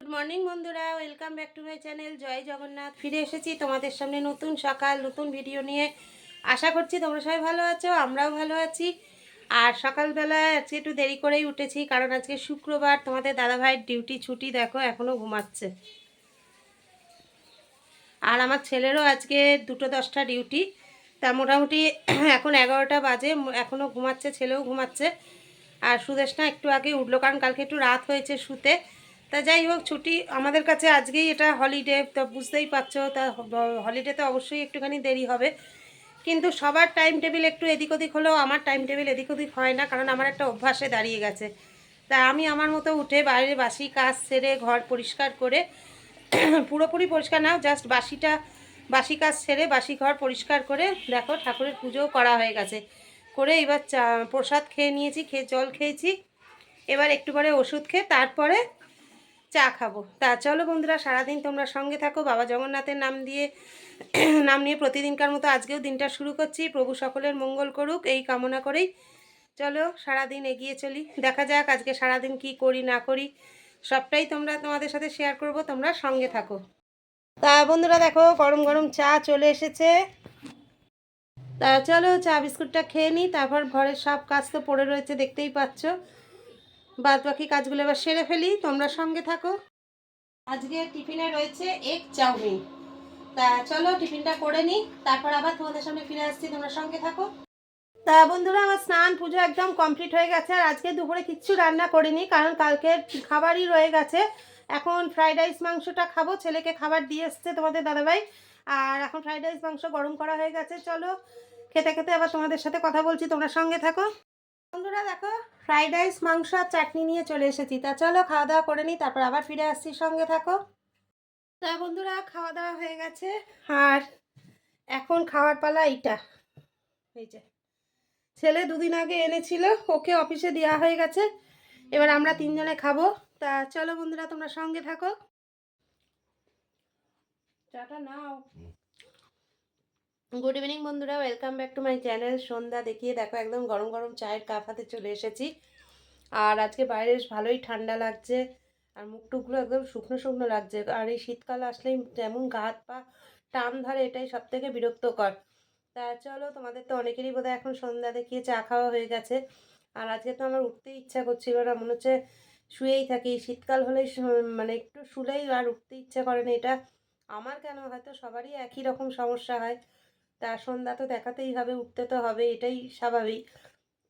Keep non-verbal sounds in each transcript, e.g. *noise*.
Good morning বন্ধুরা। Welcome back to my channel জয় জগন্নাথ ফিরে এসেছি তোমাদের সামনে নতুন সকাল, নতুন ভিডিও নিয়ে। আশা করছি তোমরা সবাই ভালো আছো, আমরাও ভালো আছি। আর সকালবেলায় আজকে একটু দেরি করেই উঠেছি, কারণ আজকে শুক্রবার। তোমাদের দাদাভাইয়ের ডিউটি ছুটি দেখো এখনও ঘুমাচ্ছে। আর আমার ছেলেরও আজকে দুটো দশটা ডিউটি তা মোটামুটি এখন এগারোটা বাজে এখনও ঘুমাচ্ছে, ছেলেও ঘুমাচ্ছে। আর সুদেশনা একটু আগে উঠল, কারণ কালকে একটু রাত হয়েছে শুতে। তা যাই হোক, ছুটি আমাদের কাছে আজকেই, এটা হলিডে তো বুঝতেই পারছ, তা হলিডেতে অবশ্যই একটুখানি দেরি হবে। কিন্তু সবার টাইম টেবিল একটু এদিক ওদিক হলেও আমার টাইম টেবিল এদিক ওদিক হয় না, কারণ আমার একটা অভ্যাসে দাঁড়িয়ে গেছে। তা আমি আমার মতো উঠে বাইরে বাসি, কাজ সেরে ঘর পরিষ্কার করে *clears throat* পুরোপুরি পরিষ্কার না জাস্ট বাসিটা, বাসি কাজ সেরে বাসি ঘর পরিষ্কার করে দেখো ঠাকুরের পুজোও করা হয়ে গেছে। করে এবার প্রসাদ খেয়ে নিয়েছি, খেয়ে জল খেয়েছি। এবার একটু পরে ওষুধ খেয়ে তারপরে চা খাব। তা চলো বন্ধুরা, সারাদিন তোমরা সঙ্গে থাকো। বাবা জগন্নাথের নাম দিয়ে, নাম নিয়ে প্রতিদিনকার মতো আজকেও দিনটা শুরু করছি। প্রভু সকলের মঙ্গল করুক, এই কামনা করেই চলো সারাদিন এগিয়ে চলি। দেখা যাক আজকে সারাদিন কি করি, না করি, সবটাই তোমরা তোমাদের সাথে শেয়ার করব। তোমরা সঙ্গে থাকো। তা বন্ধুরা দেখো, গরম গরম চা চলে এসেছে। তা চলো চা বিস্কুটটা খেয়ে নিই, তারপর ঘরের সব কাজ তো পড়ে রয়েছে, দেখতেই পাচ্ছ। বাদ বাকি কাজগুলো এবার সেরে ফেলি, তোমরা সঙ্গে থাকো। আজকে টিফিনে রয়েছে এক চাউমিন। তা চলো টিফিনটা করে নিই, তারপর আবার তোমাদের সামনে ফিরে আসছি, তোমরা সঙ্গে থাকো। তা বন্ধুরা, আমার স্নান পুজো একদম কমপ্লিট হয়ে গেছে, আর আজকে দুপুরে কিচ্ছু রান্না করিনি, কারণ কালকে খাবারই রয়ে গেছে। এখন ফ্রাইড রাইস মাংসটা খাব, ছেলেকে খাবার দিয়ে এসছে তোমাদের দাদাভাই। আর এখন ফ্রাইড রাইস মাংস গরম করা হয়ে গেছে, চলো। খেতে খেতে আবার তোমাদের সাথে কথা বলছি, তোমরা সঙ্গে থাকো। বন্ধুরা দেখো ফ্রাইড রাইস মাংস আর চাটনি নিয়ে চলে এসেছি। তা চলো খাওয়া দাওয়া করে নিই তারপর আবার ফিরে আসছি, সঙ্গে থাকো। তা বন্ধুরা, খাওয়া দাওয়া হয়ে গেছে, আর এখন খাওয়ার পালা এইটা। এই যে, ছেলে দুদিন আগে এনেছিল, ওকে অফিসে দেওয়া হয়ে গেছে, এবার আমরা তিনজনে খাব। তা চলো বন্ধুরা, তোমরা সঙ্গে থাকো। চাটা নাও। গুড ইভিনিং বন্ধুরা। Welcome back to my channel সন্ধ্যা। দেখিয়ে দেখো, একদম গরম গরম চায়ের কাপ হাতে চলে এসেছি। আর আজকে বাইরে ভালোই ঠান্ডা লাগছে, আর মুখ টুকগুলো একদম শুকনো শুকনো লাগছে। আর এই শীতকাল আসলেই যেমন গা হাত পা টান ধরে, এটাই সব থেকে বিরক্তকর। তা চলো, তোমাদের তো অনেকেরই বোধহয় এখন সন্ধ্যা দেখিয়ে চা খাওয়া হয়ে গেছে। আর আজকে তো আমার উঠতেই ইচ্ছা করছিল না, মনে হচ্ছে শুয়েই থাকি। শীতকাল হলেই মানে একটু শুলেই আর উঠতে ইচ্ছা করে না এটা। আমার কেন? হয়তো সবারই একই রকম সমস্যা হয়। তা সন্ধ্যা তো দেখাতেই হবে, উঠতে তো হবে, এটাই স্বাভাবিক।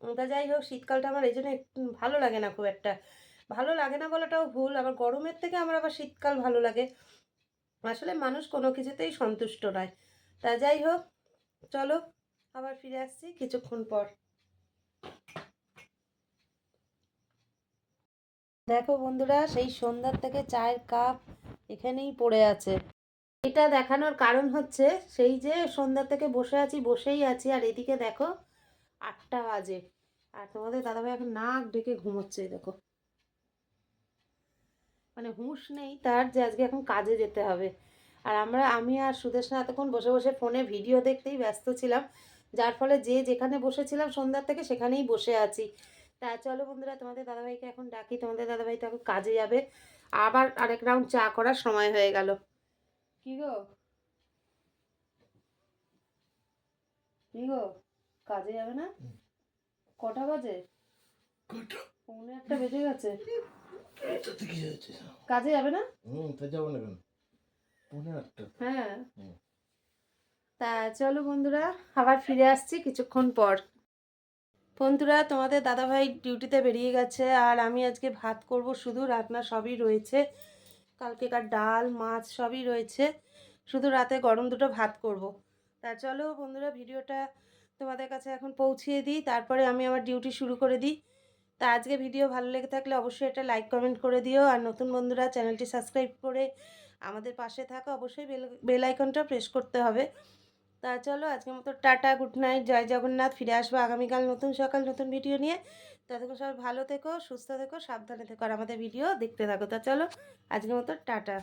তা যাই হোক, শীতকালটা আমার এই জন্য ভালো লাগে না খুব একটা। ভালো লাগে না বলাটাও ভুল, আবার গরমের থেকে আমার আবার শীতকাল ভালো লাগে। আসলে মানুষ কোনো কিছুতেই সন্তুষ্ট নয়। তা যাই হোক, চলো, আবার ফিরে আসছি কিছুক্ষণ পর। দেখো বন্ধুরা, সেই সন্ধ্যার থেকে চায়ের কাপ এখানেই পড়ে আছে। এটা দেখানোর কারণ হচ্ছে সেই যে সন্ধ্যা থেকে বসে আছি, বসেই আছি, আর এদিকে দেখো আটটা বাজে। আর তোমাদের দাদাভাই এখন নাক ডেকে ঘুমোচ্ছে দেখো। মানে হুঁশ নেই তার যে আজকে এখন কাজে যেতে হবে। আর আমরা, আমি আর সুদেশনা এতক্ষণ বসে বসে ফোনে ভিডিও দেখতেই ব্যস্ত ছিলাম, যার ফলে যে যেখানে বসেছিলাম সন্ধ্যার থেকে সেখানেই বসে আছি। তা চলো বন্ধুরা, তোমাদের দাদাভাইকে এখন ডাকি, তোমাদের দাদাভাই তো এখন কাজে যাবে। আবার আরেক রাউন্ড চা করার সময় হয়ে গেল। কি গো? কি গো? কাজে যাবে না? কটা বাজে? পৌনে একটা বেজে গেছে? কাজে যাবে না? হুম, তা যাব না কেন? পৌনে আটটা। হ্যাঁ। তা চলো বন্ধুরা আবার ফিরে আসছি কিছুক্ষণ পর। বন্ধুরা তোমাদের দাদাভাই ডিউটিতে বেরিয়ে গেছে আর আমি আজকে ভাত করব শুধু রান্না সবই রয়েছে। কালকেকার ডাল, মাছ সবই রয়েছে। শুধু রাতে গরম দুটো ভাত করব। তা চলো বন্ধুরা, ভিডিওটা তোমাদের কাছে এখন পৌঁছিয়ে দিই। তারপরে আমি আমার ডিউটি শুরু করে দিই। তা আজকে ভিডিও ভালো লেগে থাকলে অবশ্যই এটা লাইক, কমেন্ট করে দিও। আর নতুন বন্ধুরা, চ্যানেলটি সাবস্ক্রাইব করে আমাদের পাশে থাকা। অবশ্যই বেল বেল আইকনটা প্রেস করতে হবে। তা চলো আজকের মতো টাটা গুড নাইট জয় জগন্নাথ, ফিরে আসব আগামীকাল নতুন সকাল, নতুন ভিডিও নিয়ে। ততক্ষণ সবাই ভালো থেকো, সুস্থ থেকো, সাবধানে থেকো আর আমাদের ভিডিও দেখতে থাকো। তা চলো আজকের মতো টাটা।